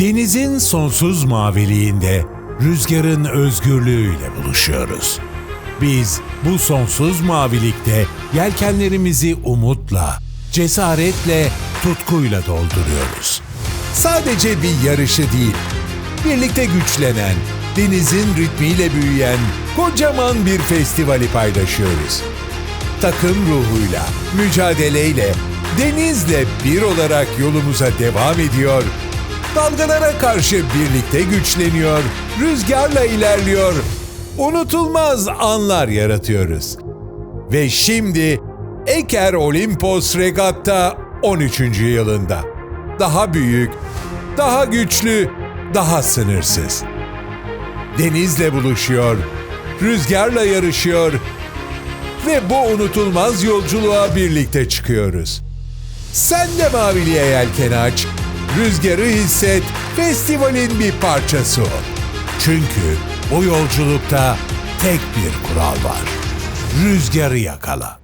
Denizin sonsuz maviliğinde rüzgarın özgürlüğüyle buluşuyoruz. Biz bu sonsuz mavilikte yelkenlerimizi umutla, cesaretle, tutkuyla dolduruyoruz. Sadece bir yarışı değil, birlikte güçlenen, denizin ritmiyle büyüyen kocaman bir festivali paylaşıyoruz. Takım ruhuyla, mücadeleyle, denizle bir olarak yolumuza devam ediyor. Dalgalara karşı birlikte güçleniyor, rüzgarla ilerliyor. Unutulmaz anlar yaratıyoruz. Ve şimdi Eker Olimpos Regatta 13. yılında. Daha büyük, daha güçlü, daha sınırsız. Denizle buluşuyor, rüzgarla yarışıyor ve bu unutulmaz yolculuğa birlikte çıkıyoruz. Sen de maviliğe yelken aç, rüzgarı hisset, festivalin bir parçası ol. Çünkü o yolculukta tek bir kural var. Rüzgarı yakala.